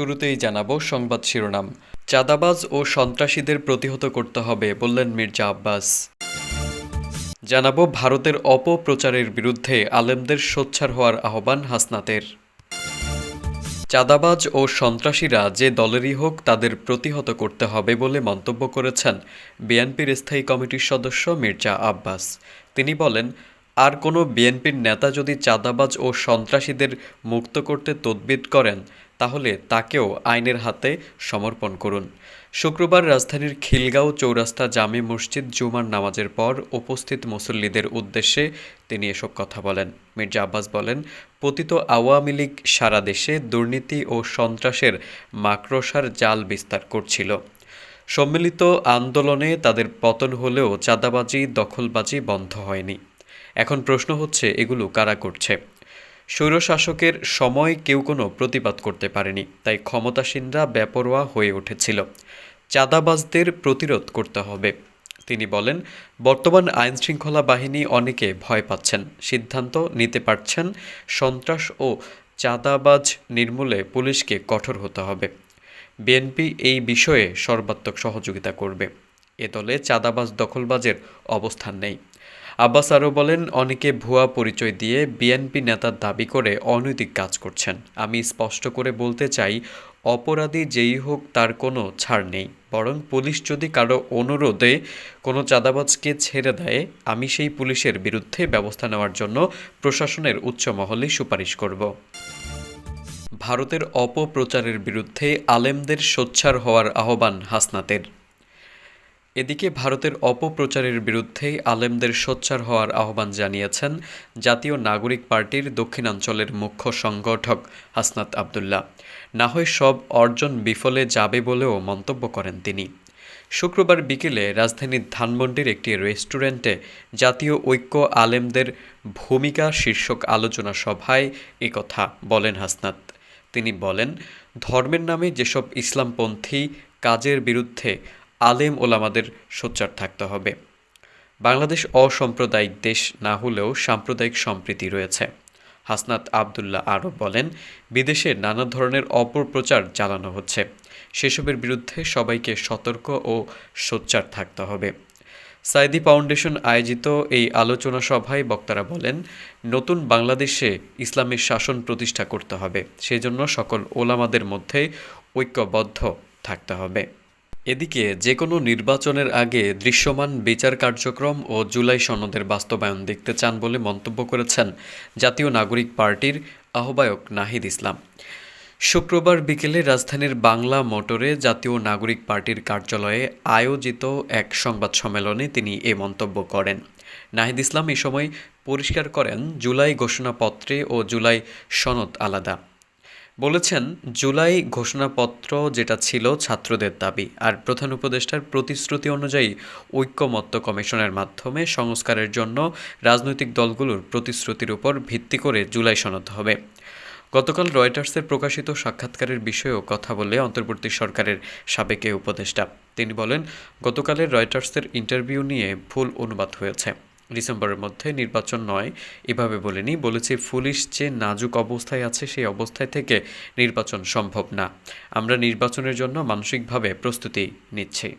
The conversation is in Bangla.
শুরুতেই জানাব সংবাদ শিরোনাম। চাঁদাবাজ ও সন্ত্রাসীদের প্রতিহত করতে হবে বললেন মির্জা আব্বাস। জানাব ভারতের অপপ্রচারের বিরুদ্ধে আলেমদের সোচ্চার হওয়ার আহ্বান হাসনাতের। চাঁদাবাজ ও সন্ত্রাসীরা যে দলেরই হোক তাদের প্রতিহত করতে হবে বলে মন্তব্য করেছেন বিএনপির স্থায়ী কমিটির সদস্য মির্জা আব্বাস। তিনি বলেন আর কোনো বিএনপির নেতা যদি চাঁদাবাজ ও সন্ত্রাসীদের মুক্ত করতে তদবির করেন, তাহলে তাকেও আইনের হাতে সমর্পণ করুন। শুক্রবার রাজধানীর খিলগাঁও চৌরাস্তা জামে মসজিদ জুমার নামাজের পর উপস্থিত মুসল্লিদের উদ্দেশ্যে তিনি এসব কথা বলেন। মির্জা আব্বাস বলেন, পতিত আওয়ামী লীগ সারা দেশে দুর্নীতি ও সন্ত্রাসের মাকড়সার জাল বিস্তার করছিল। সম্মিলিত আন্দোলনে তাদের পতন হলেও চাঁদাবাজি, দখলবাজি বন্ধ হয়নি। এখন প্রশ্ন হচ্ছে, এগুলো কারা করছে? স্বৈরশাসকের সময় কেউ কোনো প্রতিবাদ করতে পারেনি, তাই ক্ষমতাসীনরা বেপরোয়া হয়ে উঠেছিল। চাঁদাবাজদের প্রতিরোধ করতে হবে। তিনি বলেন, বর্তমান আইন শৃঙ্খলা বাহিনী অনেকে ভয় পাচ্ছেন, সিদ্ধান্ত নিতে পারছেন, সন্ত্রাস ও চাঁদাবাজ নির্মূলে পুলিশকে কঠোর হতে হবে। বিএনপি এই বিষয়ে সর্বাত্মক সহযোগিতা করবে। এ দলে চাঁদাবাজ দখলবাজের অবস্থান নেই। আব্বাস আরও বলেন, অনেকে ভুয়া পরিচয় দিয়ে বিএনপি নেতার দাবি করে অনৈতিক কাজ করছেন। আমি স্পষ্ট করে বলতে চাই, অপরাধী যেই হোক তার কোনো ছাড় নেই। বরং পুলিশ যদি কারও অনুরোধে কোনো চাঁদাবাজকে ছেড়ে দেয়, আমি সেই পুলিশের বিরুদ্ধে ব্যবস্থা নেওয়ার জন্য প্রশাসনের উচ্চ মহলে সুপারিশ করব। ভারতের অপপ্রচারের বিরুদ্ধে আলেমদের সোচ্ছার হওয়ার আহ্বান হাসনাতের। এদিকে ভারতের অপপ্রচারের বিরুদ্ধে আলেমদের সোচ্চার হওয়ার আহ্বান জানিয়েছেন জাতীয় নাগরিক পার্টির দক্ষিণাঞ্চলের মুখ্য সংগঠক হাসনাত আবদুল্লাহ। না হয় সব অর্জন বিফলে যাবে বলেও মন্তব্য করেন তিনি। শুক্রবার বিকেলে রাজধানীর ধানমন্ডির একটি রেস্টুরেন্টে জাতীয় ঐক্য আলেমদের ভূমিকা শীর্ষক আলোচনা সভায় একথা বলেন হাসনাত। তিনি বলেন, ধর্মের নামে যেসব ইসলামপন্থী কাজের বিরুদ্ধে আলেম ওলামাদের সোচ্চার থাকতে হবে। বাংলাদেশ অসাম্প্রদায়িক দেশ না হলেও সাম্প্রদায়িক সম্প্রীতি রয়েছে। হাসনাত আবদুল্লাহ আরও বলেন, বিদেশে নানা ধরনের অপপ্রচার চালানো হচ্ছে। সেসবের বিরুদ্ধে সবাইকে সতর্ক ও সোচ্চার থাকতে হবে। সাইদি ফাউন্ডেশন আয়োজিত এই আলোচনা সভায় বক্তারা বলেন, নতুন বাংলাদেশে ইসলামের শাসন প্রতিষ্ঠা করতে হবে। সেজন্য সকল ওলামাদের মধ্যে ঐক্যবদ্ধ থাকতে হবে। এদিকে যে কোনো নির্বাচনের আগে দৃশ্যমান বিচার কার্যক্রম ও জুলাই সনদের বাস্তবায়ন দেখতে চান বলে মন্তব্য করেছেন জাতীয় নাগরিক পার্টির আহ্বায়ক নাহিদ ইসলাম। শুক্রবার বিকেলে রাজধানীর বাংলা মোটরে জাতীয় নাগরিক পার্টির কার্যালয়ে আয়োজিত এক সংবাদ সম্মেলনে তিনি এ মন্তব্য করেন। নাহিদ ইসলাম এ সময় পরিষ্কার করেন, জুলাই ঘোষণাপত্রে ও জুলাই সনদ আলাদা। বলেছেন, জুলাই ঘোষণাপত্র যেটা ছিল ছাত্রদের দাবি, আর প্রধান উপদেষ্টার প্রতিশ্রুতি অনুযায়ী ঐক্যমত্য কমিশনের মাধ্যমে সংস্কারের জন্য রাজনৈতিক দলগুলোর প্রতিশ্রুতির উপর ভিত্তি করে জুলাই সনদ হবে। গতকাল রয়টার্সের প্রকাশিত সাক্ষাৎকারের বিষয়েও কথা বলে অন্তর্বর্তী সরকারের সাবেক উপদেষ্টা। তিনি বলেন, গতকালের রয়টার্সের ইন্টারভিউ নিয়ে ভুল অনুবাদ হয়েছে। ডিসেম্বরের মধ্যে নির্বাচন নয়, এভাবে বলেনি। বলেছে, পুলিশ যে নাজুক অবস্থায় আছে, সেই অবস্থায় থেকে নির্বাচন সম্ভব না। আমরা নির্বাচনের জন্য মানসিকভাবে প্রস্তুতি নিচ্ছি।